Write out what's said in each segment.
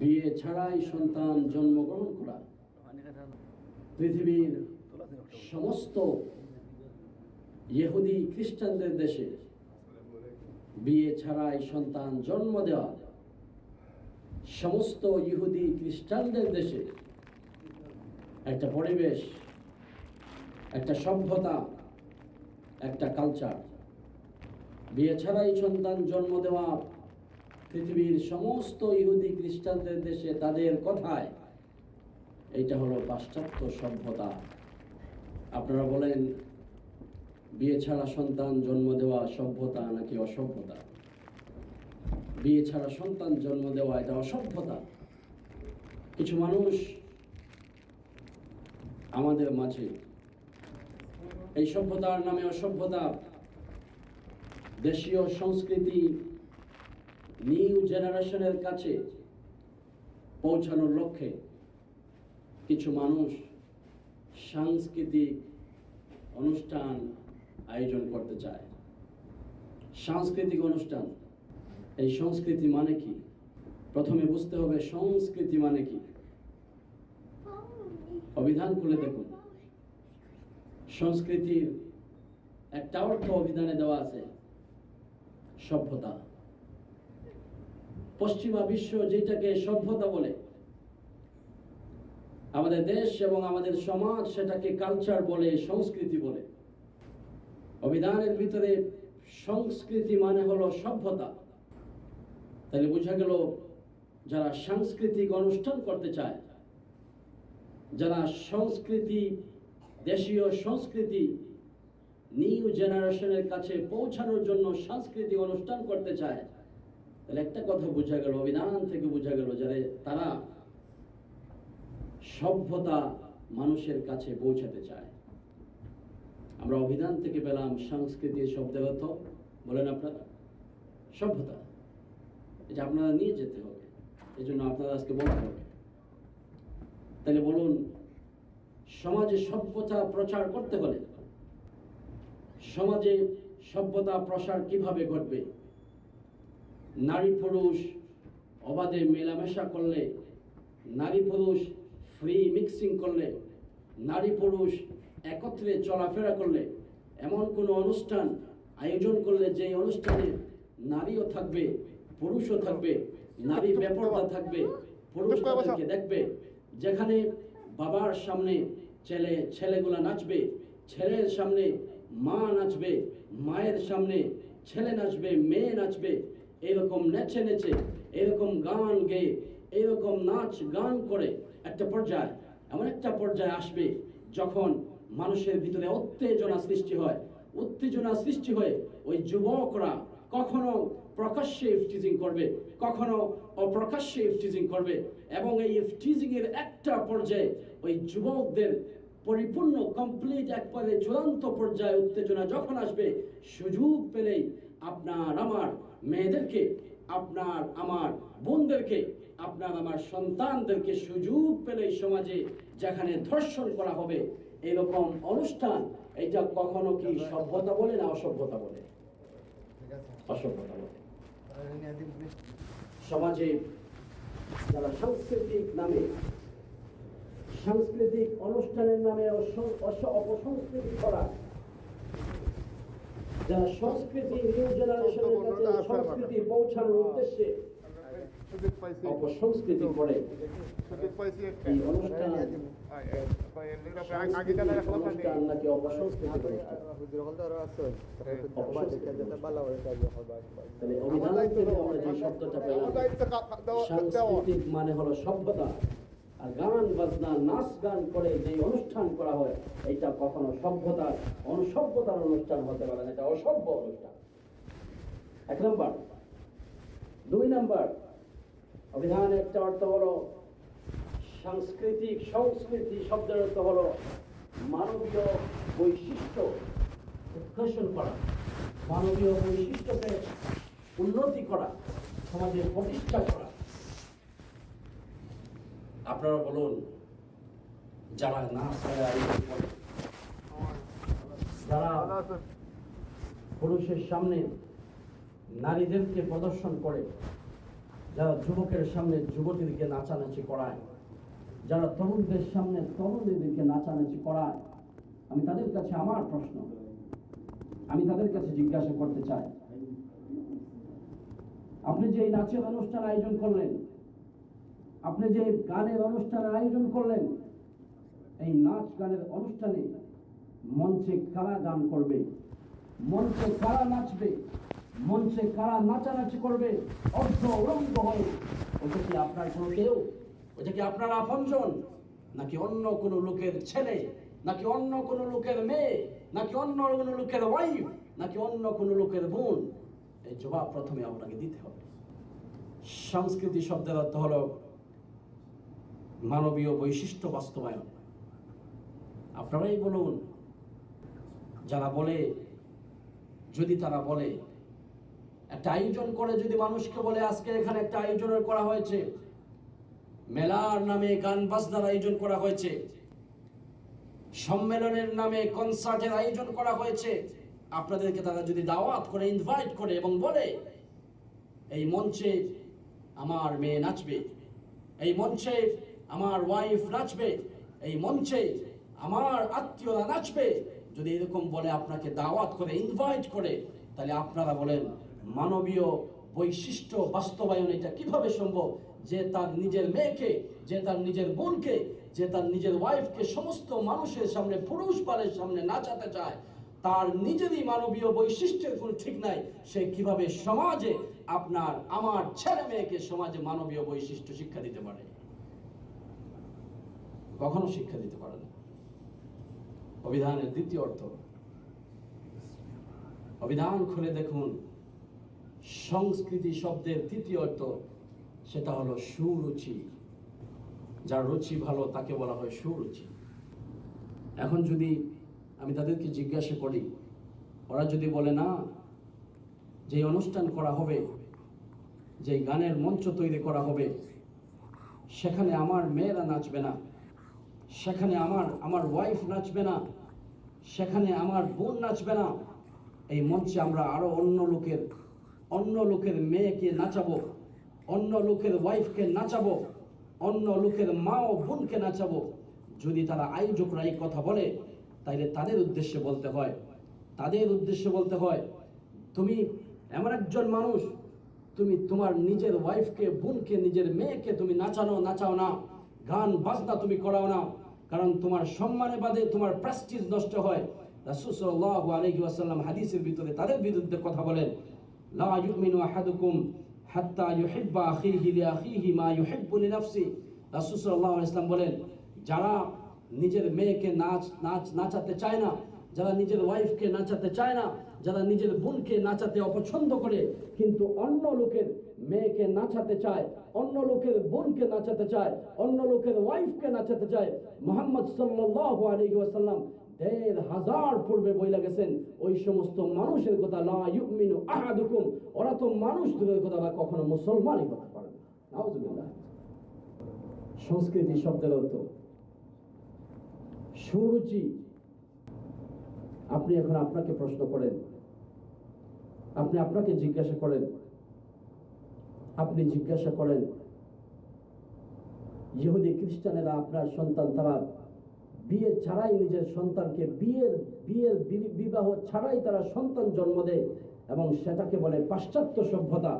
বিয়ে ছাড়াই সন্তান জন্মগ্রহণ করা। পৃথিবীর সমস্ত ইহুদি খ্রিস্টানদের দেশে বিয়ে ছাড়াই সন্তান জন্ম দেওয়া। সমস্ত ইহুদি খ্রিস্টানদের দেশে একটা পরিবেশ, একটা সভ্যতা, একটা কালচার বিয়ে ছাড়াই সন্তান জন্ম দেওয়া পৃথিবীর সমস্ত ইহুদি খ্রিস্টানদের দেশে তাদের কথায়, এইটা হলো পাশ্চাত্য সভ্যতা। আপনারা বলেন, বিয়ে ছাড়া সন্তান জন্ম দেওয়া সভ্যতা নাকি অসভ্যতা? বিয়ে ছাড়া সন্তান জন্ম দেওয়া এটা অসভ্যতা। কিছু মানুষ আমাদের মাঝে এই সভ্যতার নামে অসভ্যতা, দেশীয় সংস্কৃতি নিউ জেনারেশনের কাছে পৌঁছানোর লক্ষ্যে কিছু মানুষ সাংস্কৃতিক অনুষ্ঠান আয়োজন করতে চায়। সাংস্কৃতিক অনুষ্ঠান, এই সংস্কৃতি মানে কি? প্রথমে বুঝতে হবে সংস্কৃতি মানে কি। অভিধান খুলে দেখুন। সংস্কৃতির একটা অর্থ অভিধানে দেওয়া আছে, সভ্যতা। পশ্চিমা বিশ্ব যেটাকে সভ্যতা বলে। আমাদের দেশ এবং আমাদের সমাজ সেটাকে কালচার বলে, সংস্কৃতি বলে। অভিধানের ভিতরে সংস্কৃতি মানে হলো সভ্যতা। তাহলে বোঝা গেল যারা সাংস্কৃতিক অনুষ্ঠান করতে চায়, যারা সংস্কৃতি, দেশীয় সংস্কৃতি নিউ জেনারেশনের কাছে পৌঁছানোর জন্য সাংস্কৃতিক অনুষ্ঠান করতে চায় তাহলে একটা কথা বোঝা গেল, অভিধান থেকে বোঝা গেল যারা তারা সভ্যতা মানুষের কাছে পৌঁছাতে চায়। আমরা অভিধান থেকে পেলাম সংস্কৃতি অর্থ। বলেন আপনারা, সভ্যতা। এটা আপনারা নিয়ে যেতে হবে। এই জন্য আপনারা আজকে বলতে হবে। তাহলে বলুন, সমাজে সভ্যতা প্রচার করতে হলে সমাজে সভ্যতা প্রসার কীভাবে ঘটবে? নারী পুরুষ, অবাধে মেলামেশা করলে নারী পুরুষ ফ্রি মিক্সিং করলে, নারী পুরুষ একত্রে চলাফেরা করলে, এমন কোনো অনুষ্ঠান আয়োজন করলে যে অনুষ্ঠানে নারীও থাকবে, পুরুষও থাকবে, নারী ব্যাপারটা থাকবে, পুরুষ দেখবে, যেখানে বাবার সামনে ছেলে, ছেলেগুলা নাচবে, ছেলের সামনে মা নাচবে, মায়ের সামনে ছেলে নাচবে, মেয়ে নাচবে এরকম নেচে নেচে, এরকম গান গেয়ে, এরকম নাচ গান করে একটা পর্যায়ে, এমন একটা পর্যায়ে আসবে যখন মানুষের ভিতরে উত্তেজনা সৃষ্টি হয়। উত্তেজনা সৃষ্টি হয়ে ওই যুবকরা কখনো প্রকাশ্যে ইফটিজিং করবে, কখনো অপ্রকাশ্যে ইফটিজিং করবে এবং এই ইফটিজিং এর একটা পর্যায়ে ওই যুবকদের পরিপূর্ণ, কমপ্লিট, একবারে চূড়ান্ত পর্যায়ে উত্তেজনা যখন আসবে, সুযোগ পেলেই আপনার, আমার মেয়েদেরকে আপনার আমার বোনদেরকে আপনার আমার সন্তানদেরকে সুযোগ পেলেই সমাজে যেখানে ধর্ষণ করা হবে এরকম অনুষ্ঠান এটা কখনো কি সভ্যতা বলে না অসভ্যতা বলে? অসভ্যতা বলে। সমাজে যারা সাংস্কৃতিক নামে সাংস্কৃতিক অনুষ্ঠানের নামে অপসংস্কৃতি করা যারা সংস্কৃতি নিউ জেনারেশনের কাছে সংস্কৃতি পৌঁছানোর উদ্দেশ্যে সুযোগ অপসংস্কৃতি করে এই অনুষ্ঠান নাকি অপসংস্কৃতি হয়ে যাবে হবে তাহলে অভিধান থেকে আমরা যে শব্দটা পেলাম। সাংস্কৃতিক মানে হলো সভ্যতা। আর গান বাজনা, নাচ গান করে যে অনুষ্ঠান করা হয় এটা কখনো সভ্যতা অনসভ্যতার অনুষ্ঠান হতে পারে না, এটা অসভ্য অনুষ্ঠান। এক নম্বর। দুই নম্বর। অভিধানের একটা অর্থ হলো সাংস্কৃতিক সংস্কৃতি, শব্দের অর্থ হলো মানবীয় বৈশিষ্ট্য উৎকর্ষণ করা, মানবীয় বৈশিষ্ট্যকে উন্নতি করা সমাজে প্রতিষ্ঠা করা। আপনারা বলুন, যারা গান যারা পুরুষের সামনে নারীদেরকে প্রদর্শন করে, যারা যুবকের সামনে যুবতীদেরকে নাচানাচি করায়, যারা তরুণদের সামনে তরুণীদেরকে নাচানাচি করায়, আমি তাদের কাছে আমার প্রশ্ন, আমি তাদের কাছে জিজ্ঞাসা করতে চাই। আপনি যে এই নাচের অনুষ্ঠান আয়োজন করলেন আপনি যে গানের অনুষ্ঠানের আয়োজন করলেন, এই নাচ গানের অনুষ্ঠানে মঞ্চে কারা গান করবে? মঞ্চে কারা নাচবে? মঞ্চে কারা নাচানাচি করবে? অর্ধ উলঙ্গ হয়ে, ওটা কি আপনার কোনো কেউ? ওটা কি আপনার আপনজন? নাকি অন্য কোনো লোকের ছেলে? নাকি অন্য কোনো লোকের মেয়ে? নাকি অন্য কোনো লোকের ওয়াইফ নাকি অন্য কোনো লোকের বোন? এই জবাব প্রথমে আপনাকে দিতে হবে। সংস্কৃতি শব্দের অর্থ হলো মানবীয় বৈশিষ্ট্য বাস্তবায়ন। আপনারাই বলুন, যারা বলে, যদি তারা বলে, একটা আয়োজন করে যদি মানুষকে বলে, আজকে এখানে একটা আয়োজনের করা হয়েছে, মেলার নামে গান বাজনার আয়োজন করা হয়েছে, সম্মেলনের নামে কনসার্টের আয়োজন করা হয়েছে, আপনাদেরকে তারা যদি দাওয়াত করে ইনভাইট করে এবং বলে, এই মঞ্চে আমার মেয়ে নাচবে, এই মঞ্চে আমার ওয়াইফ নাচবে, এই মঞ্চে আমার আত্মীয়রা নাচবে। যদি এরকম বলে আপনাকে দাওয়াত করে ইনভাইট করে, তাহলে আপনারা বলেন, মানবীয় বৈশিষ্ট্য বাস্তবায়ন এটা কীভাবে সম্ভব? যে তার নিজের মেয়েকে, যে তার নিজের বোনকে, যে তার নিজের ওয়াইফকে সমস্ত মানুষের সামনে, পুরুষ বালের সামনে নাচাতে চায়, তার নিজেরই মানবীয় বৈশিষ্ট্যের কোনো ঠিক নাই, সে কীভাবে সমাজে আপনার, আমার ছেলে মেয়েকে সমাজে মানবীয় বৈশিষ্ট্য শিক্ষা দিতে পারে? কখনো শিক্ষা দিতে পারে না। অভিধানের দ্বিতীয় অর্থ, অভিধান খুলে দেখুন, সংস্কৃতি শব্দের তৃতীয় অর্থ সেটা হলো সুরুচি। যার রুচি ভালো তাকে বলা হয় সুরুচি। এখন যদি আমি তাদেরকে জিজ্ঞাসা করি, ওরা যদি বলে, না যে অনুষ্ঠান করা হবে যে গানের মঞ্চ তৈরি করা হবে, সেখানে আমার মেয়েরা নাচবে না। সেখানে আমার আমার ওয়াইফ নাচবে না, সেখানে আমার বোন নাচবে না। এই মঞ্চে আমরা আরও অন্য লোকের অন্য লোকের মেয়েকে নাচাবো, অন্য লোকের ওয়াইফকে নাচাবো, অন্য লোকের মা ও বোনকে নাচাবো। যদি তারা আয়োজকরা এই কথা বলে, তাইলে তাদের উদ্দেশ্যে বলতে হয়, তাদের উদ্দেশ্যে বলতে হয়, তুমি এমন একজন মানুষ, তুমি তোমার নিজের ওয়াইফকে বোনকে, নিজের মেয়েকে তুমি নাচানো, নাচাও না। গান, বাজনা তুমি করাও না। কারণ তোমার সম্মানে বাদে তোমার প্রেস্টিজ নষ্ট হয়। রাসূল সাল্লাল্লাহু আলাইহি ওয়াসাল্লাম হাদিসের ভিতরে তাদের বিরুদ্ধে কথা বলেন, লা ইউমিনু আহাদুকুম হাত্তা ইউহিব্বা আখিহি লিআখিহি মা ইউহিব্বু লিনাফসি। রাসূল সাল্লাল্লাহু আলাইহি ওয়াসাল্লাম বলেন, যারা নিজের মেয়েকে নাচ নাচ নাচাতে চায় না, যারা নিজের ওয়াইফকে নাচাতে চায় না, যারা নিজের বোনকে নাচাতে অপছন্দ করে, কিন্তু অন্য লোকের মেয়েকে নাচাতে চায়, অন্য লোকের বোনকে নাচাতে চায়, অন্য লোকের ওয়াইফকে নাচাতে চায়। মোহাম্মদ ওয়াসাল্লাম দেড় হাজার পূর্বে বইলা গেছেন, ওই সমস্ত মানুষের কথা, লা আহাদুকুম, ওরা তো মানুষ দূরের কথা কখনো মুসলমানই হতে পারে না। সংস্কৃতি শব্দের অর্থ, সুরুচি। আপনি এখন আপনাকে প্রশ্ন করেন, আপনি আপনাকে জিজ্ঞাসা করেন আপনি জিজ্ঞাসা করেন, ইহুদি খ্রিস্টানেরা আপনার সন্তান, তারা বিয়ে ছাড়াই নিজের সন্তানকে বিয়ের বিয়ের বিবাহ ছাড়াই তারা সন্তান জন্ম দেয় এবং সেটাকে বলে পাশ্চাত্য সভ্যতা।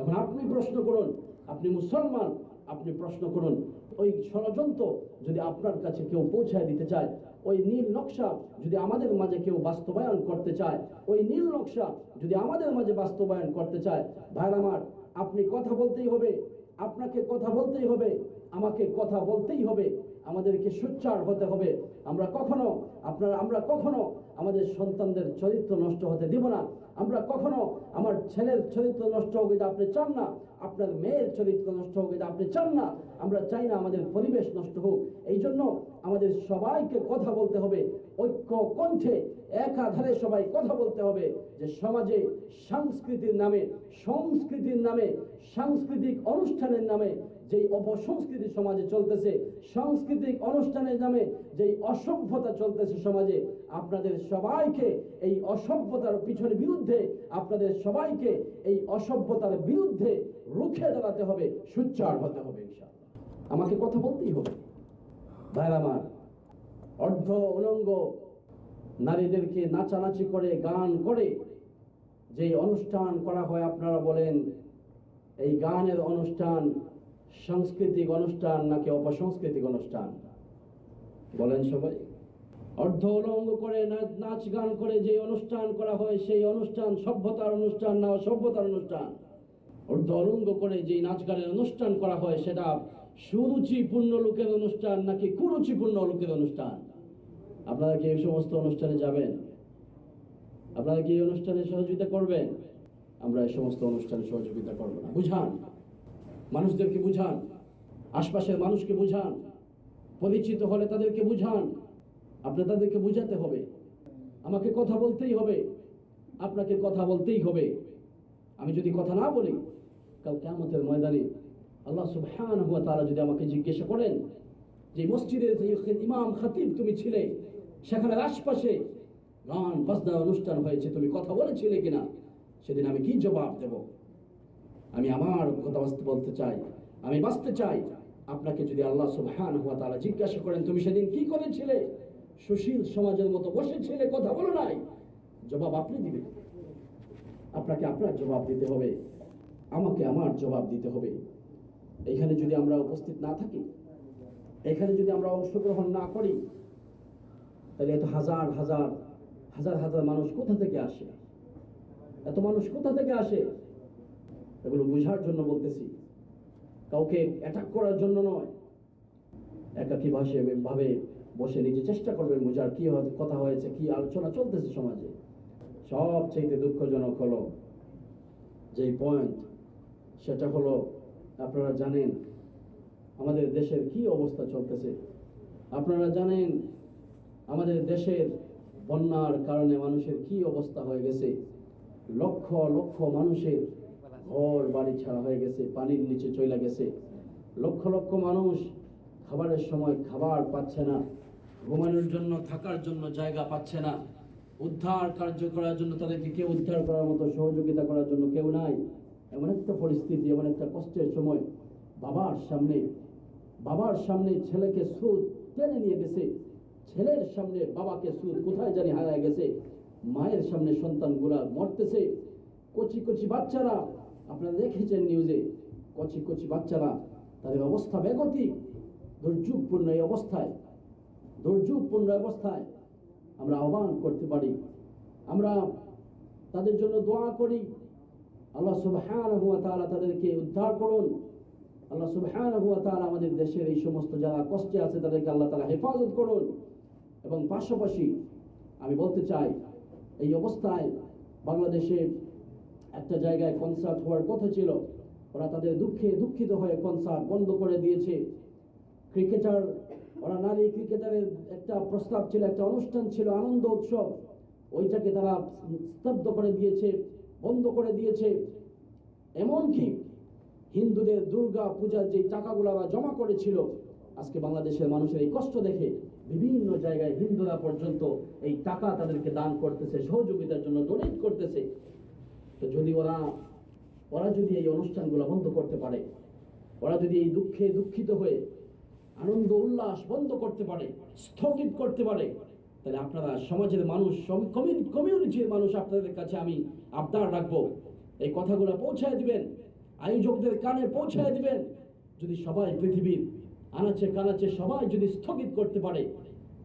এখন আপনি প্রশ্ন করুন, আপনি মুসলমান, আপনি প্রশ্ন করুন, ওই ষড়যন্ত্র যদি আপনার কাছে কেউ পৌঁছায় দিতে চায়, ওই নীল নকশা যদি আমাদের মাঝে কেউ বাস্তবায়ন করতে চায়, ওই নীল নকশা যদি আমাদের মাঝে বাস্তবায়ন করতে চায় ভাইর আমার আপনি কথা বলতেই হবে, আপনাকে কথা বলতেই হবে, আমাকে কথা বলতেই হবে, আমাদেরকে সোচ্চার হতে হবে। আমরা কখনো, আপনার, আমরা কখনো আমাদের সন্তানদের চরিত্র নষ্ট হতে দিব না। আমরা কখনো আমার ছেলের চরিত্র নষ্ট হোক এটা আপনি চান না, আপনার মেয়ের চরিত্র নষ্ট হোক এটা আপনি চান না। আমরা চাই না আমাদের পরিবেশ নষ্ট হোক। এই জন্য আমাদের সবাইকে কথা বলতে হবে, ঐক্য কণ্ঠে, একাধারে সবাই কথা বলতে হবে যে সমাজে সংস্কৃতির নামে সংস্কৃতির নামে, সাংস্কৃতিক অনুষ্ঠানের নামে যেই অপসংস্কৃতি সমাজে চলতেছে, সাংস্কৃতিক অনুষ্ঠানের নামে যে অসভ্যতা চলতেছে সমাজে, আপনাদের সবাইকে এই অসভ্যতার পিছনে বিরুদ্ধে, আপনাদের সবাইকে এই অসভ্যতার বিরুদ্ধে রুখে দাঁড়াতে হবে সুচ্চার হতে হবে আমাকে কথা বলতেই হবে। ভাইরা আমার, অর্ধ উলঙ্গ নারীদেরকে নাচানাচি করে, গান করে যে অনুষ্ঠান করা হয় আপনারা বলেন, এই গানের অনুষ্ঠান সাংস্কৃতিক অনুষ্ঠান নাকি অপসাংস্কৃতিক অনুষ্ঠান? বলেন সবাই। অর্ধ উলঙ্গ করে নাচ গান করে যে অনুষ্ঠান করা হয়, সেই অনুষ্ঠান সভ্যতার অনুষ্ঠান না সভ্যতার অনুষ্ঠান? অর্ধ উলঙ্গ করে যে নাচ গানের অনুষ্ঠান করা হয়, সেটা সুরুচিপূর্ণ লোকের অনুষ্ঠান নাকি কুরুচিপূর্ণ লোকের অনুষ্ঠান? আপনারা কি এই সমস্ত অনুষ্ঠানে যাবেন? আপনারা কি এই অনুষ্ঠানে সহযোগিতা করবেন? আমরা এই সমস্ত অনুষ্ঠানে সহযোগিতা করব না। বুঝান। মানুষদেরকে বুঝান। আশপাশের মানুষকে বুঝান। পরিচিত হলে তাদেরকে বুঝান। আপনি তাদেরকে বুঝাতে হবে। আমাকে কথা বলতেই হবে। আপনাকে কথা বলতেই হবে। আমি যদি কথা না বলি, কাল কেমতের ময়দানে আল্লাহ সুবহানাহু ওয়া তাআলা যদি আমাকে জিজ্ঞাসা করেন যে মসজিদের যে ইমাম খাতিব তুমি ছিলে সেখানে আশপাশে গান, বাজনা, অনুষ্ঠান হয়েছে, তুমি কথা বলেছিলে কিনা, সেদিন আমি কি জবাব দেব? আমি আমার কথা বাঁচতে বলতে চাই, আমি বাঁচতে চাই। আপনাকে যদি আল্লাহ সুবহানাহু হুয়া তারা জিজ্ঞাসা করেন, তুমি সেদিন কি করেছিলে? সুশীল সমাজের মতো বসেছিলে কথা বলো নাই। জবাব আপনি দিবেন। আপনাকে আপনার জবাব দিতে হবে। আমাকে আমার জবাব দিতে হবে। এখানে যদি আমরা উপস্থিত না থাকি, এখানে যদি আমরা অংশগ্রহণ না করি, তাহলে এত হাজার হাজার হাজার হাজার মানুষ কোথা থেকে আসে? এত মানুষ কোথা থেকে আসে? এগুলো বোঝার জন্য বলতেছি। কাউকে অ্যাটাক করার জন্য নয়। একাকি ভাষে, ভাবে বসে নিজে চেষ্টা করবেন বোঝার কি কথা হয়েছে, কি আলোচনা চলতেছে সমাজে। সবচেয়ে দুঃখজনক হলো যে পয়েন্ট সেটা হলো আপনারা জানেন আমাদের দেশের কি অবস্থা চলতেছে। আপনারা জানেন আমাদের দেশের বন্যার কারণে মানুষের কি অবস্থা হয়ে গেছে। লক্ষ লক্ষ মানুষের ঘর, বাড়ি ছাড়া হয়ে গেছে, পানির নিচে চলে গেছে। লক্ষ লক্ষ মানুষ খাবারের সময় খাবার পাচ্ছে না, ঘুমানোর জন্য, থাকার জন্য জায়গা পাচ্ছে না। উদ্ধার কার্য করার জন্য তাদেরকে কেউ উদ্ধার করার মতো সহযোগিতা করার জন্য কেউ নাই। এমন একটা পরিস্থিতি, এমন একটা কষ্টের সময় বাবার সামনে বাবার সামনে ছেলেকে সুদ টেনে নিয়ে গেছে। ছেলের সামনে বাবাকে সুদ কোথায় জানি হারায় গেছে। মায়ের সামনে সন্তানগুলা মরতেছে। কচি কচি বাচ্চারা, আপনারা দেখেছেন নিউজে, কচি কচি বাচ্চারা তাদের অবস্থা বেগতিক, দুর্যোগপূর্ণ এই অবস্থায়। দুর্যোগপূর্ণ অবস্থায় আমরা আহ্বান করতে পারি। আমরা তাদের জন্য দোয়া করি। আল্লাহ সুবহানাহু ওয়া তাআলা তাদেরকে উদ্ধার করুন। আল্লাহ সুবহানাহু ওয়া তাআলা আমাদের দেশের এই সমস্ত যারা কষ্টে আছে তাদেরকে আল্লাহ তাআলা হেফাজত করুন। এবং পাশাপাশি আমি বলতে চাই, এই অবস্থায় বাংলাদেশে একটা জায়গায় কনসার্ট হওয়ার কথা ছিল। ওরা তাদের দুঃখে দুঃখিত হয়ে কনসার্ট বন্ধ করে দিয়েছে। ক্রিকেটার, ওরা নারী ক্রিকেটারের একটা প্রস্তাব ছিল, একটা অনুষ্ঠান ছিল, আনন্দ উৎসব। ওইটাকে তারা স্তব্ধ করে দিয়েছে। বন্ধ করে দিয়েছে। এমনকি হিন্দুদের দুর্গা পূজার যে টাকাগুলো জমা করেছিল, আজকে বাংলাদেশের মানুষের এই কষ্ট দেখে বিভিন্ন জায়গায় হিন্দুরা পর্যন্ত এই টাকা তাদেরকে দান করতেছে, সহযোগিতার জন্য ডোনেট করতেছে। তো যদি ওরা ওরা যদি এই অনুষ্ঠানগুলো বন্ধ করতে পারে, ওরা যদি এই দুঃখে দুঃখিত হয়ে আনন্দ, উল্লাস বন্ধ করতে পারে, স্থগিত করতে পারে তাহলে আপনারা সমাজের মানুষ কমিউনিটির মানুষ আপনাদের কাছে আমি আবদার রাখব। এই কথাগুলো পৌঁছায় দিবেন। আয়োজকদের কানে পৌঁছায় দিবেন। যদি সবাই পৃথিবীর আনাচে কানাচে সবাই যদি স্থগিত করতে পারে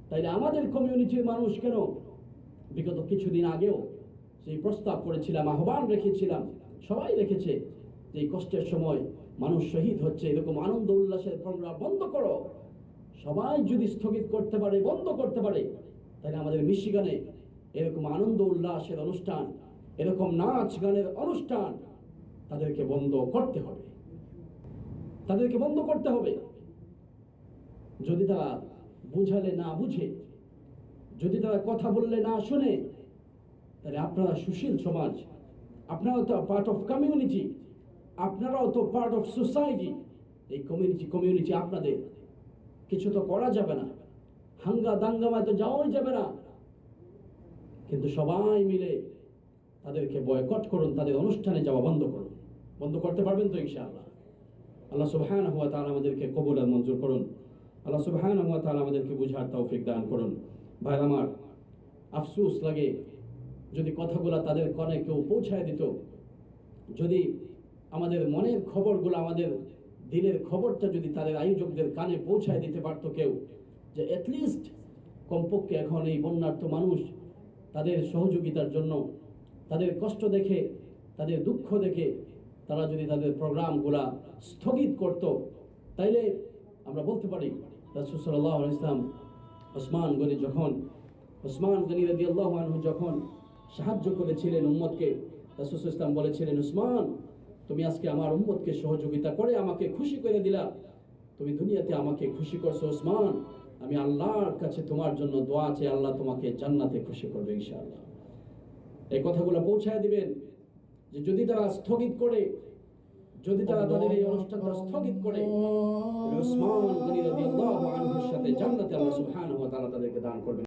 তাইলে আমাদের কমিউনিটির মানুষ কেন? বিগত কিছুদিন আগেও সেই প্রস্তাব করেছিলাম, আহ্বান রেখেছিলাম, সবাই রেখেছে যে এই কষ্টের সময় মানুষ শহীদ হচ্ছে, এরকম আনন্দ উল্লাসের প্রোগ্রাম বন্ধ করো। সবাই যদি স্থগিত করতে পারে, বন্ধ করতে পারে তাহলে আমাদের মিশিগানে এরকম আনন্দ, উল্লাসের অনুষ্ঠান, এরকম নাচ গানের অনুষ্ঠান তাদেরকে বন্ধ করতে হবে। তাদেরকে বন্ধ করতে হবে। যদি তারা বুঝালে না বুঝে, যদি তারা কথা বললে না শুনে, তাহলে আপনারা সুশীল সমাজ আপনারাও তো পার্ট অফ কমিউনিটি আপনারাও তো পার্ট অফ সোসাইটি এই কমিউনিটি কমিউনিটি আপনাদের, কিছু তো করা যাবে না। হাঙ্গা দাঙ্গামায় তো যাওয়াই যাবে না। কিন্তু সবাই মিলে তাদেরকে বয়কট করুন, তাদের অনুষ্ঠানে যাওয়া বন্ধ করুন। বন্ধ করতে পারবেন তো ইনশাআল্লাহ। আল্লাহ সুবহান হুয়া তাআলা আমাদেরকে কবুল আর মঞ্জুর করুন। আল্লাহ সুবহান হুয়া তাআলা আমাদেরকে বুঝার তৌফিক দান করুন। ভাই আমার, আফসোস লাগে যদি কথাগুলো তাদের কনে কেউ পৌঁছায় দিত। যদি আমাদের মনের খবরগুলো, আমাদের দিলের খবরটা যদি তাদের আয়োজকদের কানে পৌঁছায় দিতে পারতো কেউ যে অ্যাটলিস্ট কমপক্ষে এখন এই বন্যার্থ মানুষ তাদের সহযোগিতার জন্য, তাদের কষ্ট দেখে, তাদের দুঃখ দেখে তারা যদি তাদের প্রোগ্রামগুলা স্থগিত করত, তাইলে আমরা বলতে পারি, রাসূল ইসলাম ওসমান গনি যখন, ওসমান গনি রাদিয়াল্লাহু আনহু যখন সাহায্য করেছিলেন উম্মতকে, রাসূল সাল্লাল্লাহু ইসলাম বলেছিলেন, ওসমান, তুমি আজকে আমার উম্মতকে সহযোগিতা করে আমাকে খুশি করে দিলা। তুমি দুনিয়াতে আমাকে খুশি করছ, ওসমান। আমি আল্লাহর কাছে তোমার জন্য দোয়া আছে আল্লাহ তোমাকে জান্নাতে খুশি করবে ইনশাআল্লাহ। এই কথাগুলো পৌঁছায় দিবেন যে যদি তারা স্থগিত করে, যদি তারা তাদের এই অনুষ্ঠানটা স্থগিত করে ওসমান রাদিয়াল্লাহু আনহুর সাথে জান্নাতে আল্লাহ সুবহানাহু ওয়া তাআলা তাদেরকে দান করবেন।